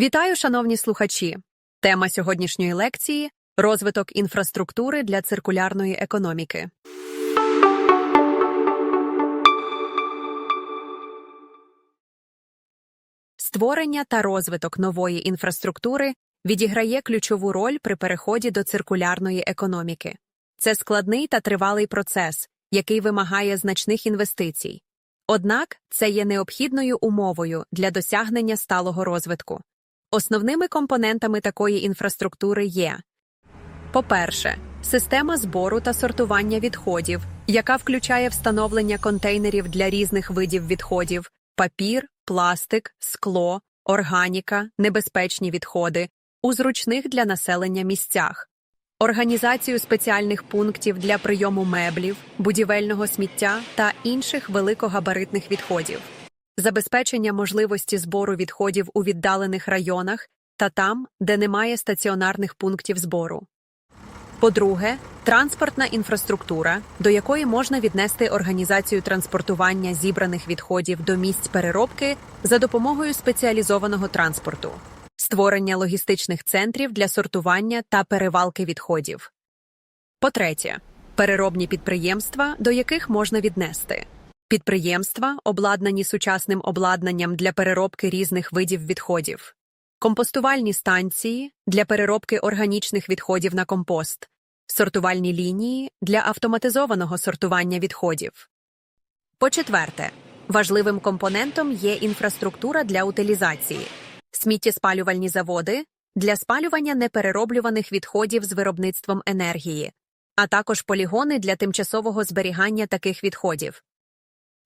Вітаю, шановні слухачі! Тема сьогоднішньої лекції розвиток інфраструктури для циркулярної економіки. Створення та розвиток нової інфраструктури відіграє ключову роль при переході до циркулярної економіки. Це складний та тривалий процес, який вимагає значних інвестицій. Однак це є необхідною умовою для досягнення сталого розвитку. Основними компонентами такої інфраструктури є по-перше, система збору та сортування відходів, яка включає встановлення контейнерів для різних видів відходів папір, пластик, скло, органіка, небезпечні відходи у зручних для населення місцях, організацію спеціальних пунктів для прийому меблів, будівельного сміття та інших великогабаритних відходів забезпечення можливості збору відходів у віддалених районах та там, де немає стаціонарних пунктів збору. По-друге, транспортна інфраструктура, до якої можна віднести організацію транспортування зібраних відходів до місць переробки за допомогою спеціалізованого транспорту, створення логістичних центрів для сортування та перевалки відходів. По-третє, переробні підприємства, до яких можна віднести підприємства, обладнані сучасним обладнанням для переробки різних видів відходів, компостувальні станції для переробки органічних відходів на компост, сортувальні лінії для автоматизованого сортування відходів. По-четверте, важливим компонентом є інфраструктура для утилізації, сміттєспалювальні заводи для спалювання неперероблюваних відходів з виробництвом енергії, а також полігони для тимчасового зберігання таких відходів.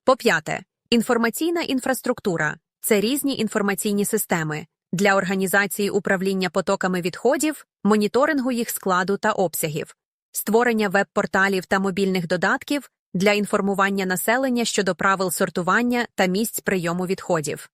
По-п'яте, інформаційна інфраструктура. Це різні інформаційні системи. Для організації управління потоками відходів, моніторингу їх складу та обсягів, створення веб-порталів та мобільних додатків для інформування населення щодо правил сортування та місць прийому відходів.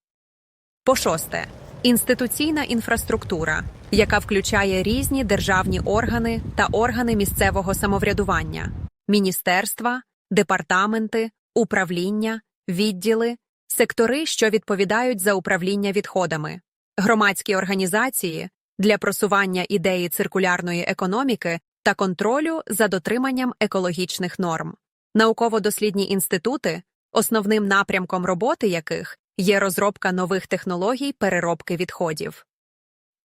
По шосте, інституційна інфраструктура, яка включає різні державні органи та органи місцевого самоврядування, міністерства, департаменти, управління, відділи, сектори, що відповідають за управління відходами, громадські організації для просування ідеї циркулярної економіки та контролю за дотриманням екологічних норм, науково-дослідні інститути, основним напрямком роботи яких є розробка нових технологій переробки відходів.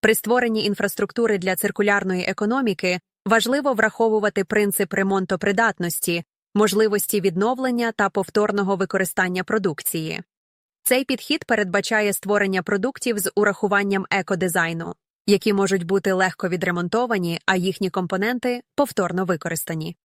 При створенні інфраструктури для циркулярної економіки важливо враховувати принцип ремонтопридатності, можливості відновлення та повторного використання продукції. Цей підхід передбачає створення продуктів з урахуванням екодизайну, які можуть бути легко відремонтовані, а їхні компоненти повторно використані.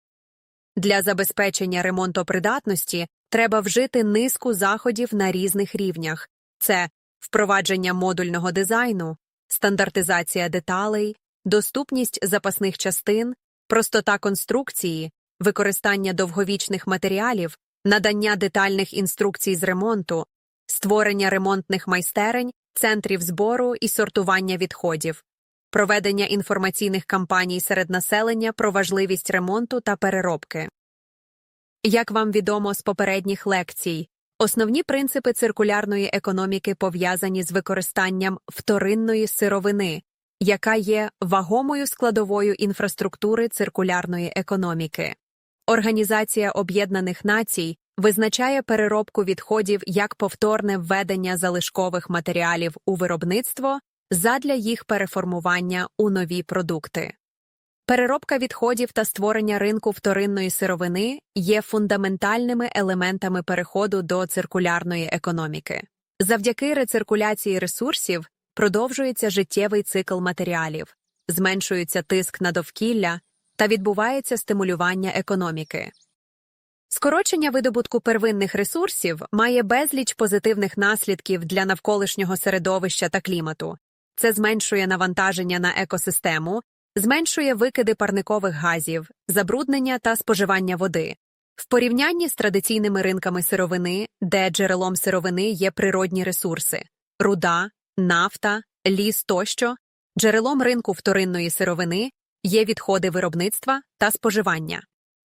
Для забезпечення ремонтопридатності треба вжити низку заходів на різних рівнях це впровадження модульного дизайну, стандартизація деталей, доступність запасних частин, простота конструкції, використання довговічних матеріалів, надання детальних інструкцій з ремонту, створення ремонтних майстерень, центрів збору і сортування відходів, проведення інформаційних кампаній серед населення про важливість ремонту та переробки. Як вам відомо з попередніх лекцій, основні принципи циркулярної економіки пов'язані з використанням вторинної сировини, яка є вагомою складовою інфраструктури циркулярної економіки. Організація Об'єднаних Націй визначає переробку відходів як повторне введення залишкових матеріалів у виробництво задля їх переформування у нові продукти. Переробка відходів та створення ринку вторинної сировини є фундаментальними елементами переходу до циркулярної економіки. Завдяки рециркуляції ресурсів продовжується життєвий цикл матеріалів, зменшується тиск на довкілля та відбувається стимулювання економіки. Скорочення видобутку первинних ресурсів має безліч позитивних наслідків для навколишнього середовища та клімату. Це зменшує навантаження на екосистему, зменшує викиди парникових газів, забруднення та споживання води. В порівнянні з традиційними ринками сировини, де джерелом сировини є природні ресурси руда, нафта, ліс тощо, джерелом ринку вторинної сировини є відходи виробництва та споживання.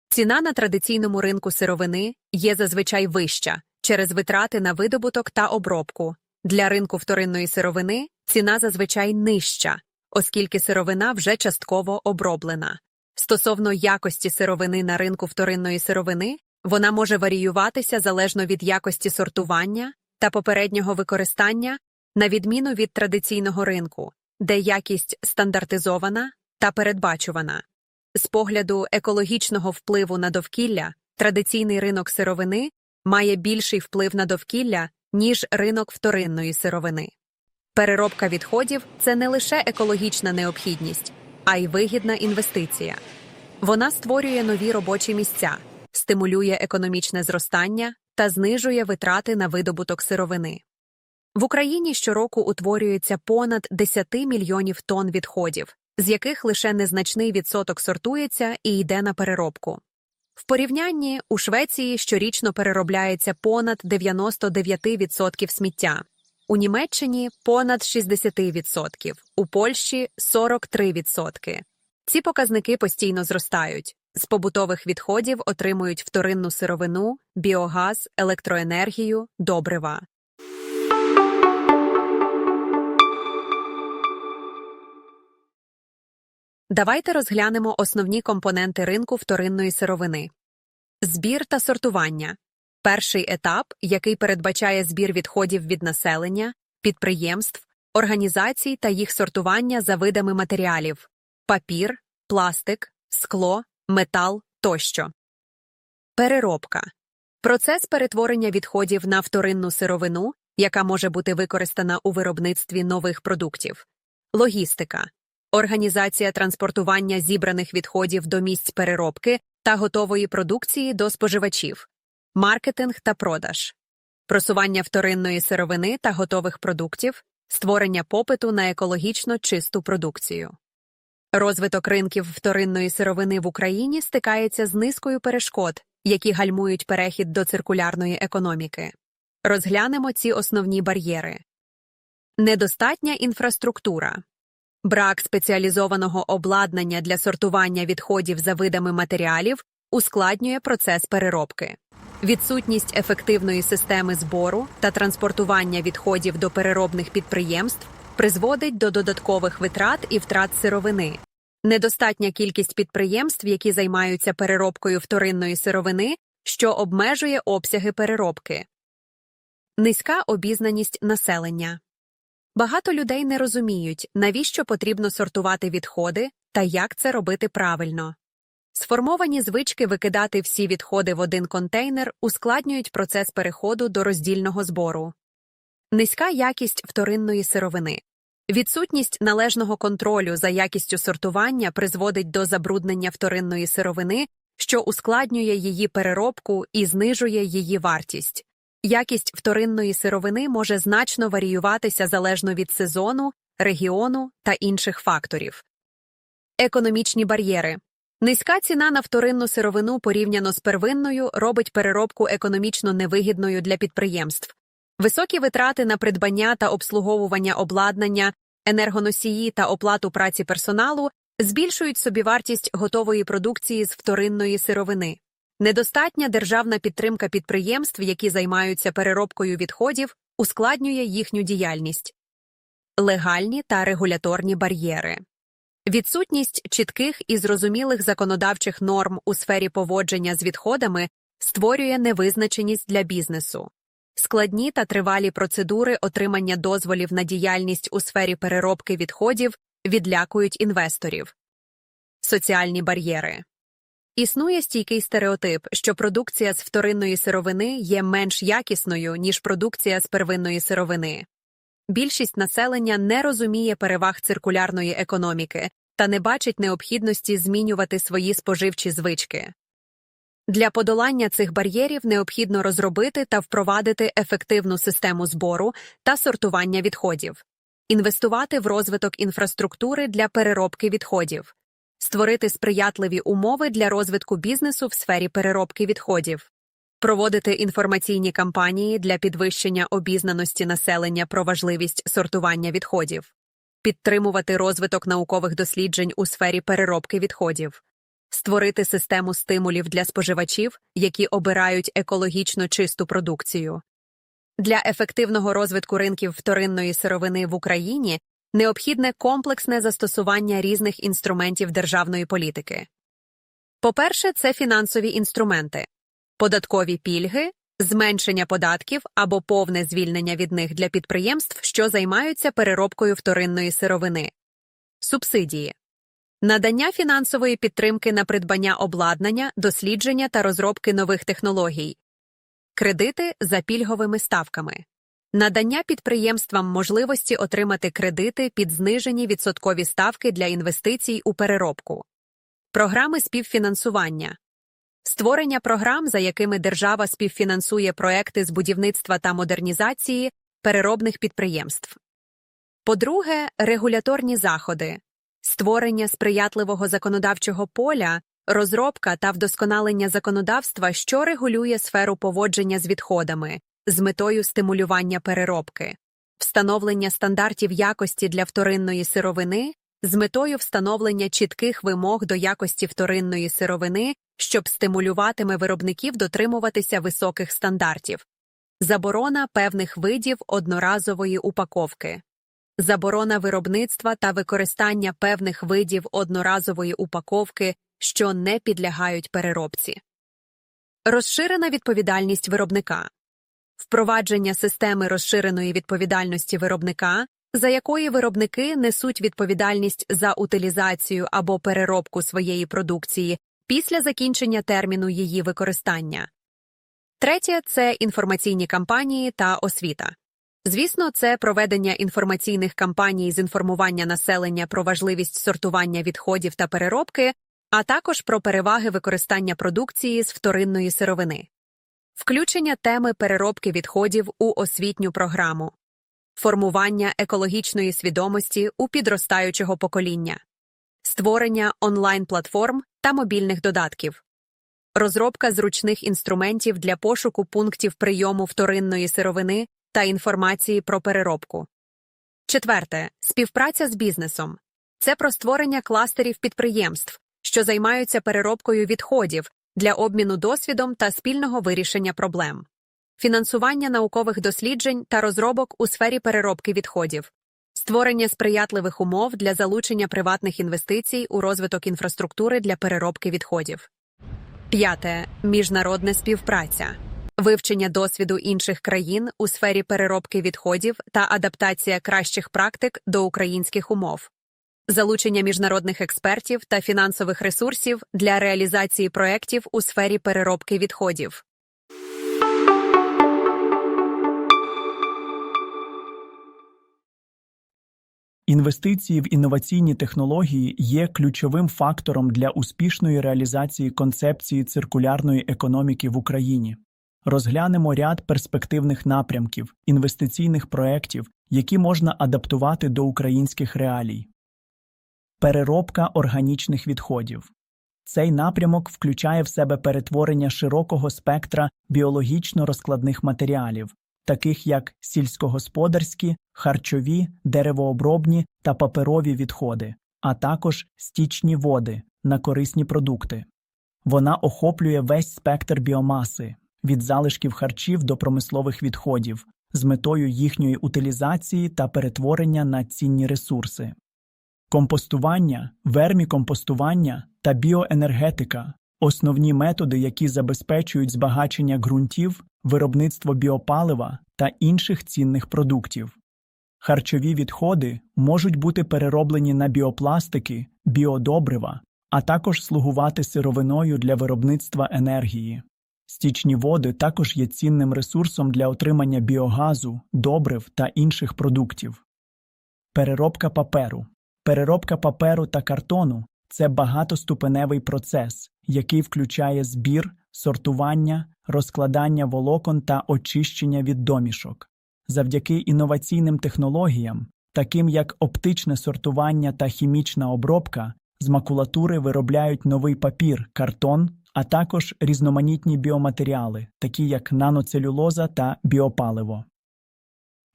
Ціна на традиційному ринку сировини є зазвичай вища через витрати на видобуток та обробку. Для ринку вторинної сировини ціна зазвичай нижча, оскільки сировина вже частково оброблена. Стосовно якості сировини на ринку вторинної сировини, вона може варіюватися залежно від якості сортування та попереднього використання, на відміну від традиційного ринку, де якість стандартизована та передбачувана. З погляду екологічного впливу на довкілля, традиційний ринок сировини має більший вплив на довкілля, ніж ринок вторинної сировини. Переробка відходів це не лише екологічна необхідність, а й вигідна інвестиція. Вона створює нові робочі місця, стимулює економічне зростання та знижує витрати на видобуток сировини. В Україні щороку утворюється понад 10 мільйонів тонн відходів, з яких лише незначний відсоток сортується і йде на переробку. В порівнянні у Швеції щорічно переробляється понад 99% сміття, у Німеччині понад 60%, у Польщі 43%. Ці показники постійно зростають. З побутових відходів отримують вторинну сировину, біогаз, електроенергію, добрива. Давайте розглянемо основні компоненти ринку вторинної сировини. Збір та сортування. Перший етап, який передбачає збір відходів від населення, підприємств, організацій та їх сортування за видами матеріалів папір, пластик, скло, метал тощо. Переробка. Процес перетворення відходів на вторинну сировину, яка може бути використана у виробництві нових продуктів. Логістика. Організація транспортування зібраних відходів до місць переробки та готової продукції до споживачів. Маркетинг та продаж. Просування вторинної сировини та готових продуктів. Створення попиту на екологічно чисту продукцію. Розвиток ринків вторинної сировини в Україні стикається з низкою перешкод, які гальмують перехід до циркулярної економіки. Розглянемо ці основні бар'єри. Недостатня інфраструктура. Брак спеціалізованого обладнання для сортування відходів за видами матеріалів ускладнює процес переробки. Відсутність ефективної системи збору та транспортування відходів до переробних підприємств призводить до додаткових витрат і втрат сировини. Недостатня кількість підприємств, які займаються переробкою вторинної сировини, що обмежує обсяги переробки. Низька обізнаність населення. Багато людей не розуміють, навіщо потрібно сортувати відходи та як це робити правильно. Сформовані звички викидати всі відходи в один контейнер ускладнюють процес переходу до роздільного збору. Низька якість вторинної сировини. Відсутність належного контролю за якістю сортування призводить до забруднення вторинної сировини, що ускладнює її переробку і знижує її вартість. Якість вторинної сировини може значно варіюватися залежно від сезону, регіону та інших факторів. Економічні бар'єри. Низька ціна на вторинну сировину порівняно з первинною робить переробку економічно невигідною для підприємств. Високі витрати на придбання та обслуговування обладнання, енергоносії та оплату праці персоналу збільшують собівартість готової продукції з вторинної сировини. Недостатня державна підтримка підприємств, які займаються переробкою відходів, ускладнює їхню діяльність. Легальні та регуляторні бар'єри. Відсутність чітких і зрозумілих законодавчих норм у сфері поводження з відходами створює невизначеність для бізнесу. Складні та тривалі процедури отримання дозволів на діяльність у сфері переробки відходів відлякують інвесторів. Соціальні бар'єри. Існує стійкий стереотип, що продукція з вторинної сировини є менш якісною, ніж продукція з первинної сировини. Більшість населення не розуміє переваг циркулярної економіки та не бачить необхідності змінювати свої споживчі звички. Для подолання цих бар'єрів необхідно розробити та впровадити ефективну систему збору та сортування відходів, інвестувати в розвиток інфраструктури для переробки відходів, створити сприятливі умови для розвитку бізнесу в сфері переробки відходів, проводити інформаційні кампанії для підвищення обізнаності населення про важливість сортування відходів, підтримувати розвиток наукових досліджень у сфері переробки відходів створити систему стимулів для споживачів, які обирають екологічно чисту продукцію, Для ефективного розвитку ринків вторинної сировини в Україні необхідне комплексне застосування різних інструментів державної політики. По-перше, це фінансові інструменти, податкові пільги, зменшення податків або повне звільнення від них для підприємств, що займаються переробкою вторинної сировини, субсидії, надання фінансової підтримки на придбання обладнання, дослідження та розробки нових технологій, кредити за пільговими ставками. Надання підприємствам можливості отримати кредити під знижені відсоткові ставки для інвестицій у переробку, програми співфінансування, створення програм, за якими держава співфінансує проекти з будівництва та модернізації переробних підприємств. По-друге, регуляторні заходи, створення сприятливого законодавчого поля, розробка та вдосконалення законодавства, що регулює сферу поводження з відходами з метою стимулювання переробки, встановлення стандартів якості для вторинної сировини з метою встановлення чітких вимог до якості вторинної сировини, щоб стимулюватиме виробників дотримуватися високих стандартів, заборона певних видів одноразової упаковки, заборона виробництва та використання певних видів одноразової упаковки, що не підлягають переробці. Розширена відповідальність виробника впровадження системи розширеної відповідальності виробника, за якої виробники несуть відповідальність за утилізацію або переробку своєї продукції після закінчення терміну її використання. Третє це інформаційні кампанії та освіта. Звісно, це проведення інформаційних кампаній з інформування населення про важливість сортування відходів та переробки, а також про переваги використання продукції з вторинної сировини. Включення теми переробки відходів у освітню програму, формування екологічної свідомості у підростаючого покоління, створення онлайн-платформ та мобільних додатків, розробка зручних інструментів для пошуку пунктів прийому вторинної сировини та інформації про переробку. Четверте співпраця з бізнесом це про створення кластерів підприємств, що займаються переробкою відходів для обміну досвідом та спільного вирішення проблем, фінансування наукових досліджень та розробок у сфері переробки відходів, створення сприятливих умов для залучення приватних інвестицій у розвиток інфраструктури для переробки відходів. П'яте міжнародна співпраця. Вивчення досвіду інших країн у сфері переробки відходів та адаптація кращих практик до українських умов, залучення міжнародних експертів та фінансових ресурсів для реалізації проєктів у сфері переробки відходів. Інвестиції в інноваційні технології є ключовим фактором для успішної реалізації концепції циркулярної економіки в Україні. Розглянемо ряд перспективних напрямків, інвестиційних проєктів, які можна адаптувати до українських реалій. Переробка органічних відходів. Цей напрямок включає в себе перетворення широкого спектра біологічно розкладних матеріалів, таких як сільськогосподарські, харчові, деревообробні та паперові відходи, а також стічні води на корисні продукти. Вона охоплює весь спектр біомаси від залишків харчів до промислових відходів з метою їхньої утилізації та перетворення на цінні ресурси. Компостування, вермікомпостування та біоенергетика основні методи, які забезпечують збагачення ґрунтів, виробництво біопалива та інших цінних продуктів. Харчові відходи можуть бути перероблені на біопластики, біодобрива, а також слугувати сировиною для виробництва енергії. Стічні води також є цінним ресурсом для отримання біогазу, добрив та інших продуктів. Переробка паперу. Переробка паперу та картону це багатоступеневий процес, який включає збір, сортування, розкладання волокон та очищення від домішок. Завдяки інноваційним технологіям, таким як оптичне сортування та хімічна обробка, з макулатури виробляють новий папір, картон, а також різноманітні біоматеріали, такі як наноцелюлоза та біопаливо.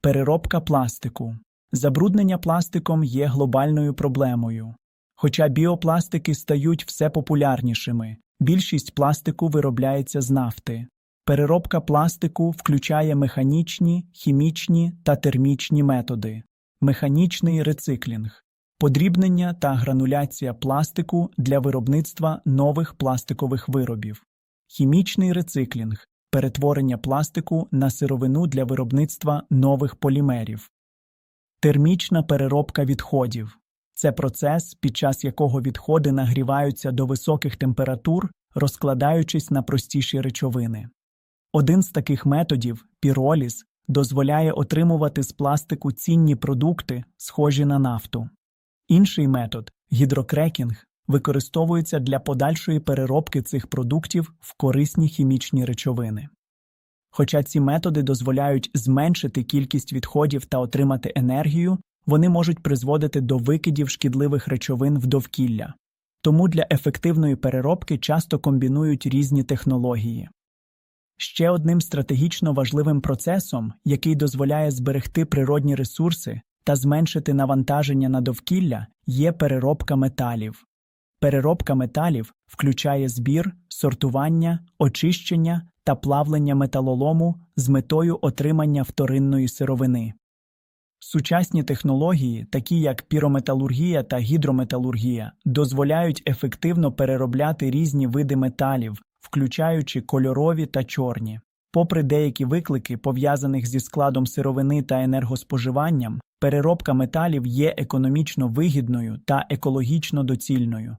Переробка пластику. Забруднення пластиком є глобальною проблемою. Хоча біопластики стають все популярнішими, більшість пластику виробляється з нафти. Переробка пластику включає механічні, хімічні та термічні методи, механічний рециклінг, подрібнення та грануляція пластику для виробництва нових пластикових виробів, хімічний рециклінг, перетворення пластику на сировину для виробництва нових полімерів, термічна переробка відходів. Це процес, під час якого відходи нагріваються до високих температур, розкладаючись на простіші речовини. Один з таких методів піроліз дозволяє отримувати з пластику цінні продукти, схожі на нафту. Інший метод гідрокрекінг використовується для подальшої переробки цих продуктів в корисні хімічні речовини. Хоча ці методи дозволяють зменшити кількість відходів та отримати енергію, вони можуть призводити до викидів шкідливих речовин в довкілля. Тому для ефективної переробки часто комбінують різні технології. Ще одним стратегічно важливим процесом, який дозволяє зберегти природні ресурси та зменшити навантаження на довкілля, є переробка металів. Переробка металів включає збір, сортування, очищення та плавлення металолому з метою отримання вторинної сировини. Сучасні технології, такі як пірометалургія та гідрометалургія, дозволяють ефективно переробляти різні види металів, включаючи кольорові та чорні. Попри деякі виклики, пов'язаних зі складом сировини та енергоспоживанням, переробка металів є економічно вигідною та екологічно доцільною.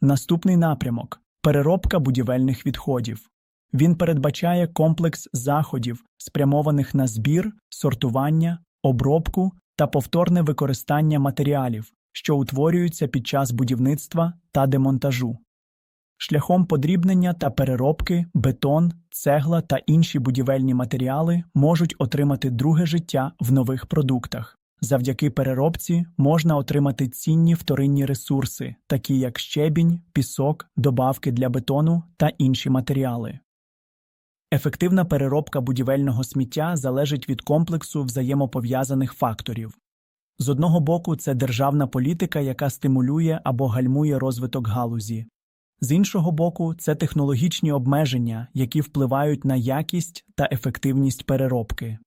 Наступний напрямок переробка будівельних відходів. Він передбачає комплекс заходів, спрямованих на збір, сортування, обробку та повторне використання матеріалів, що утворюються під час будівництва та демонтажу. Шляхом подрібнення та переробки бетон, цегла та інші будівельні матеріали можуть отримати друге життя в нових продуктах. Завдяки переробці можна отримати цінні вторинні ресурси, такі як щебінь, пісок, добавки для бетону та інші матеріали. Ефективна переробка будівельного сміття залежить від комплексу взаємопов'язаних факторів. З одного боку, це державна політика, яка стимулює або гальмує розвиток галузі. З іншого боку, це технологічні обмеження, які впливають на якість та ефективність переробки.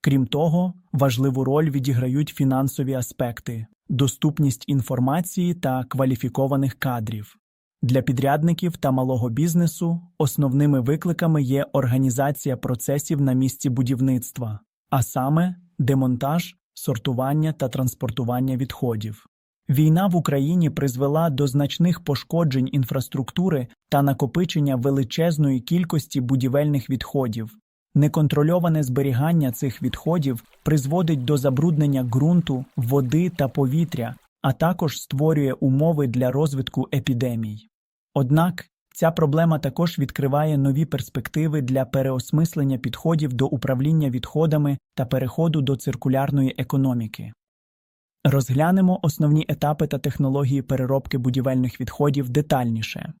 Крім того, важливу роль відіграють фінансові аспекти, доступність інформації та кваліфікованих кадрів. Для підрядників та малого бізнесу основними викликами є організація процесів на місці будівництва, а саме демонтаж, сортування та транспортування відходів. Війна в Україні призвела до значних пошкоджень інфраструктури та накопичення величезної кількості будівельних відходів. Неконтрольоване зберігання цих відходів призводить до забруднення ґрунту, води та повітря, а також створює умови для розвитку епідемій. Однак ця проблема також відкриває нові перспективи для переосмислення підходів до управління відходами та переходу до циркулярної економіки. Розглянемо основні етапи та технології переробки будівельних відходів детальніше.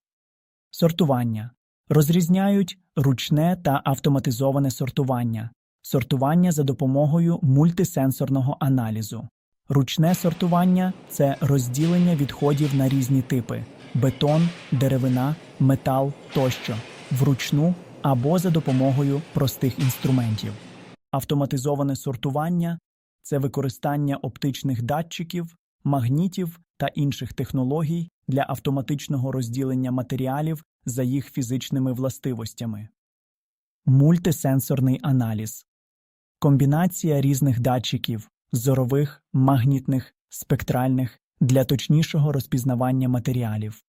Сортування розрізняють ручне та автоматизоване сортування, сортування за допомогою мультисенсорного аналізу. Ручне сортування це розділення відходів на різні типи бетон, деревина, метал тощо, вручну або за допомогою простих інструментів. Автоматизоване сортування це використання оптичних датчиків, магнітів та інших технологій для автоматичного розділення матеріалів за їх фізичними властивостями. Мультисенсорний аналіз комбінація різних датчиків зорових, магнітних, спектральних для точнішого розпізнавання матеріалів.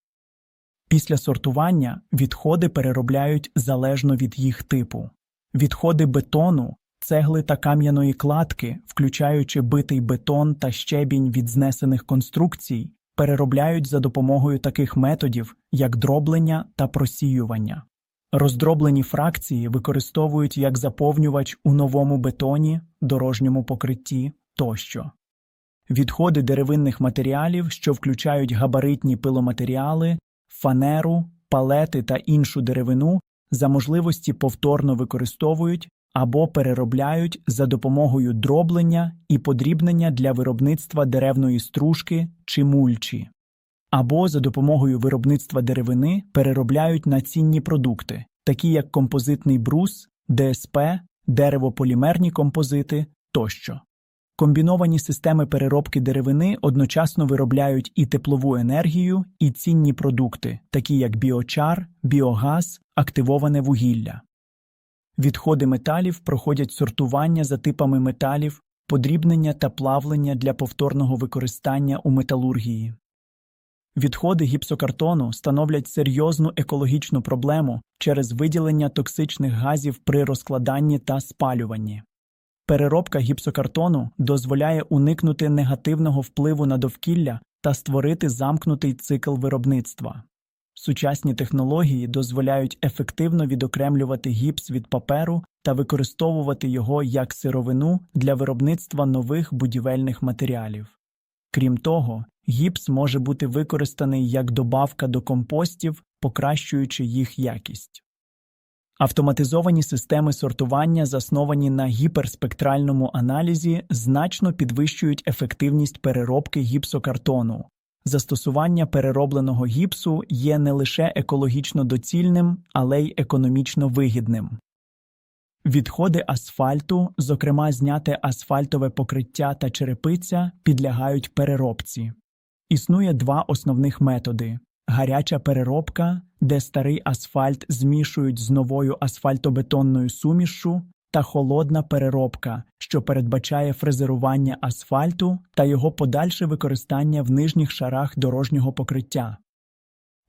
Після сортування відходи переробляють залежно від їх типу. Відходи бетону, цегли та кам'яної кладки, включаючи битий бетон та щебінь від знесених конструкцій, переробляють за допомогою таких методів, як дроблення та просіювання. Роздроблені фракції використовують як заповнювач у новому бетоні, дорожньому покритті тощо. Відходи деревинних матеріалів, що включають габаритні пиломатеріали, фанеру, палети та іншу деревину, за можливості повторно використовують або переробляють за допомогою дроблення і подрібнення для виробництва деревної стружки чи мульчі, або за допомогою виробництва деревини переробляють на цінні продукти, такі як композитний брус, ДСП, деревополімерні композити тощо. Комбіновані системи переробки деревини одночасно виробляють і теплову енергію, і цінні продукти, такі як біочар, біогаз, активоване вугілля. Відходи металів проходять сортування за типами металів, подрібнення та плавлення для повторного використання у металургії. Відходи гіпсокартону становлять серйозну екологічну проблему через виділення токсичних газів при розкладанні та спалюванні. Переробка гіпсокартону дозволяє уникнути негативного впливу на довкілля та створити замкнутий цикл виробництва. Сучасні технології дозволяють ефективно відокремлювати гіпс від паперу та використовувати його як сировину для виробництва нових будівельних матеріалів. Крім того, гіпс може бути використаний як добавка до компостів, покращуючи їх якість. Автоматизовані системи сортування, засновані на гіперспектральному аналізі, значно підвищують ефективність переробки гіпсокартону. Застосування переробленого гіпсу є не лише екологічно доцільним, але й економічно вигідним. Відходи асфальту, зокрема зняте асфальтове покриття та черепиця, підлягають переробці. Існує два основних методи гаряча переробка, де старий асфальт змішують з новою асфальтобетонною сумішшю, та холодна переробка, що передбачає фрезерування асфальту та його подальше використання в нижніх шарах дорожнього покриття.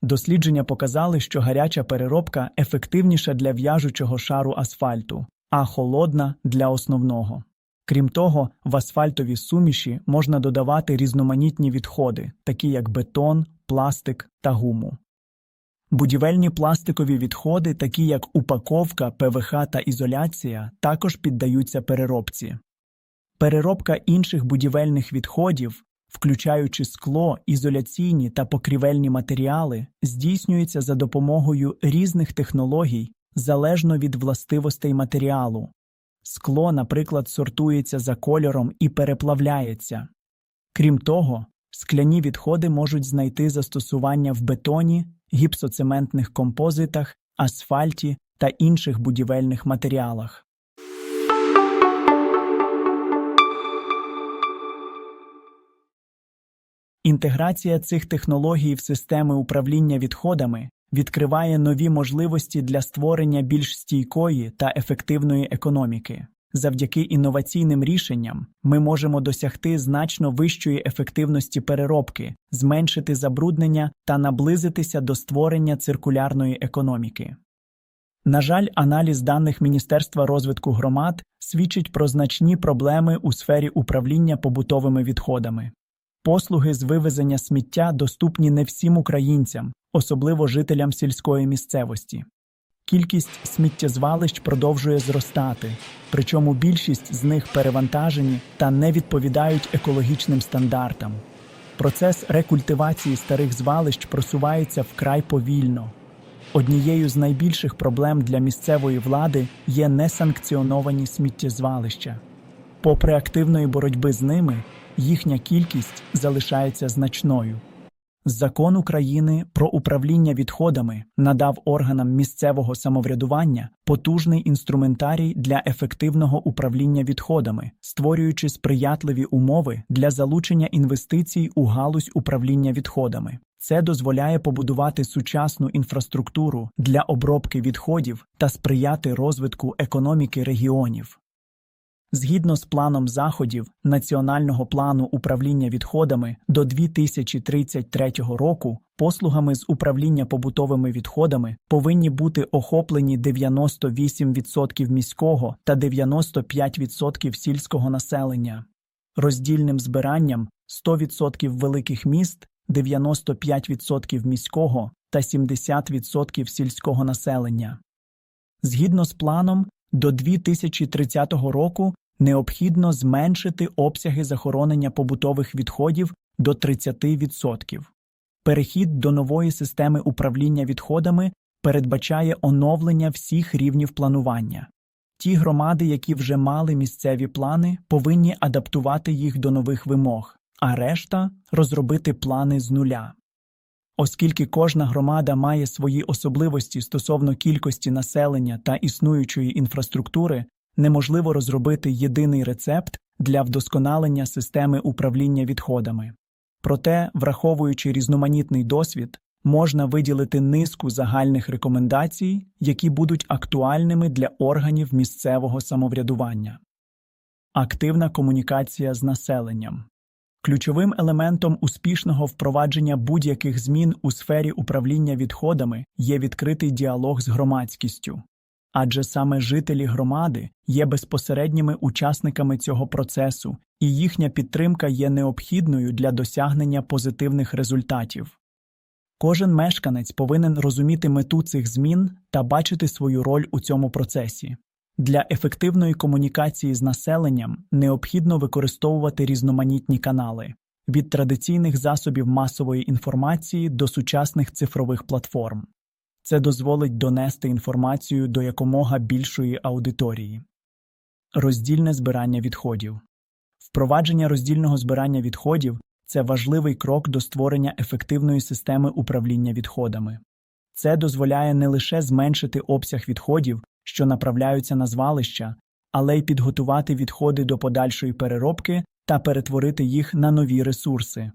Дослідження показали, що гаряча переробка ефективніша для в'яжучого шару асфальту, а холодна для основного. Крім того, в асфальтові суміші можна додавати різноманітні відходи, такі як бетон, пластик та гуму. Будівельні пластикові відходи, такі як упаковка, ПВХ та ізоляція, також піддаються переробці. Переробка інших будівельних відходів, включаючи скло, ізоляційні та покрівельні матеріали, здійснюється за допомогою різних технологій залежно від властивостей матеріалу. Скло, наприклад, сортується за кольором і переплавляється. Крім того, скляні відходи можуть знайти застосування в бетоні, гіпсоцементних композитах, асфальті та інших будівельних матеріалах. Інтеграція цих технологій в системи управління відходами відкриває нові можливості для створення більш стійкої та ефективної економіки. Завдяки інноваційним рішенням ми можемо досягти значно вищої ефективності переробки, зменшити забруднення та наблизитися до створення циркулярної економіки. На жаль, аналіз даних Міністерства розвитку громад свідчить про значні проблеми у сфері управління побутовими відходами. Послуги з вивезення сміття доступні не всім українцям, особливо жителям сільської місцевості. Кількість сміттєзвалищ продовжує зростати, причому більшість з них перевантажені та не відповідають екологічним стандартам. Процес рекультивації старих звалищ просувається вкрай повільно. Однією з найбільших проблем для місцевої влади є несанкціоновані сміттєзвалища. Попри активної боротьби з ними, їхня кількість залишається значною. Закон України про управління відходами надав органам місцевого самоврядування потужний інструментарій для ефективного управління відходами, створюючи сприятливі умови для залучення інвестицій у галузь управління відходами. Це дозволяє побудувати сучасну інфраструктуру для обробки відходів та сприяти розвитку економіки регіонів. Згідно з планом заходів Національного плану управління відходами до 2033 року, послугами з управління побутовими відходами повинні бути охоплені 98% міського та 95% сільського населення, роздільним збиранням 100% великих міст, 95% міського та 70% сільського населення. Згідно з планом, до 2030 року необхідно зменшити обсяги захоронення побутових відходів до 30%. Перехід до нової системи управління відходами передбачає оновлення всіх рівнів планування. Ті громади, які вже мали місцеві плани, повинні адаптувати їх до нових вимог, а решта розробити плани з нуля. Оскільки кожна громада має свої особливості стосовно кількості населення та існуючої інфраструктури, неможливо розробити єдиний рецепт для вдосконалення системи управління відходами. Проте, враховуючи різноманітний досвід, можна виділити низку загальних рекомендацій, які будуть актуальними для органів місцевого самоврядування. Активна комунікація з населенням. Ключовим елементом успішного впровадження будь-яких змін у сфері управління відходами є відкритий діалог з громадськістю. Адже саме жителі громади є безпосередніми учасниками цього процесу, і їхня підтримка є необхідною для досягнення позитивних результатів. Кожен мешканець повинен розуміти мету цих змін та бачити свою роль у цьому процесі. Для ефективної комунікації з населенням необхідно використовувати різноманітні канали від традиційних засобів масової інформації до сучасних цифрових платформ. Це дозволить донести інформацію до якомога більшої аудиторії. Роздільне збирання відходів. Впровадження роздільного збирання відходів це важливий крок до створення ефективної системи управління відходами. Це дозволяє не лише зменшити обсяг відходів, що направляються на звалища, але й підготувати відходи до подальшої переробки та перетворити їх на нові ресурси.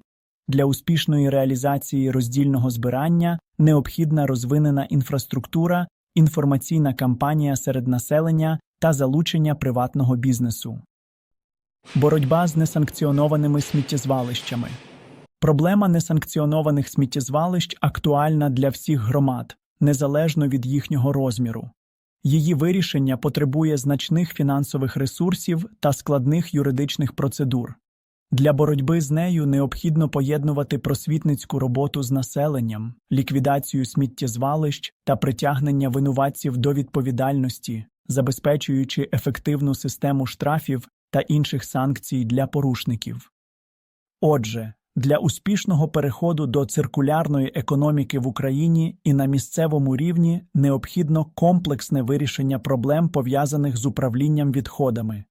Для успішної реалізації роздільного збирання необхідна розвинена інфраструктура, інформаційна кампанія серед населення та залучення приватного бізнесу. Боротьба з несанкціонованими сміттєзвалищами. Проблема несанкціонованих сміттєзвалищ актуальна для всіх громад, незалежно від їхнього розміру. Її вирішення потребує значних фінансових ресурсів та складних юридичних процедур. Для боротьби з нею необхідно поєднувати просвітницьку роботу з населенням, ліквідацію сміттєзвалищ та притягнення винуватців до відповідальності, забезпечуючи ефективну систему штрафів та інших санкцій для порушників. Отже, для успішного переходу до циркулярної економіки в Україні і на місцевому рівні необхідно комплексне вирішення проблем, пов'язаних з управлінням відходами.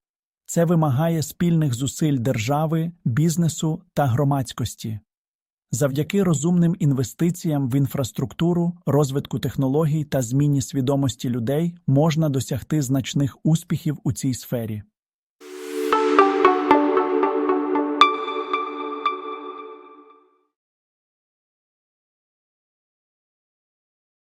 Це вимагає спільних зусиль держави, бізнесу та громадськості. Завдяки розумним інвестиціям в інфраструктуру, розвитку технологій та зміні свідомості людей можна досягти значних успіхів у цій сфері.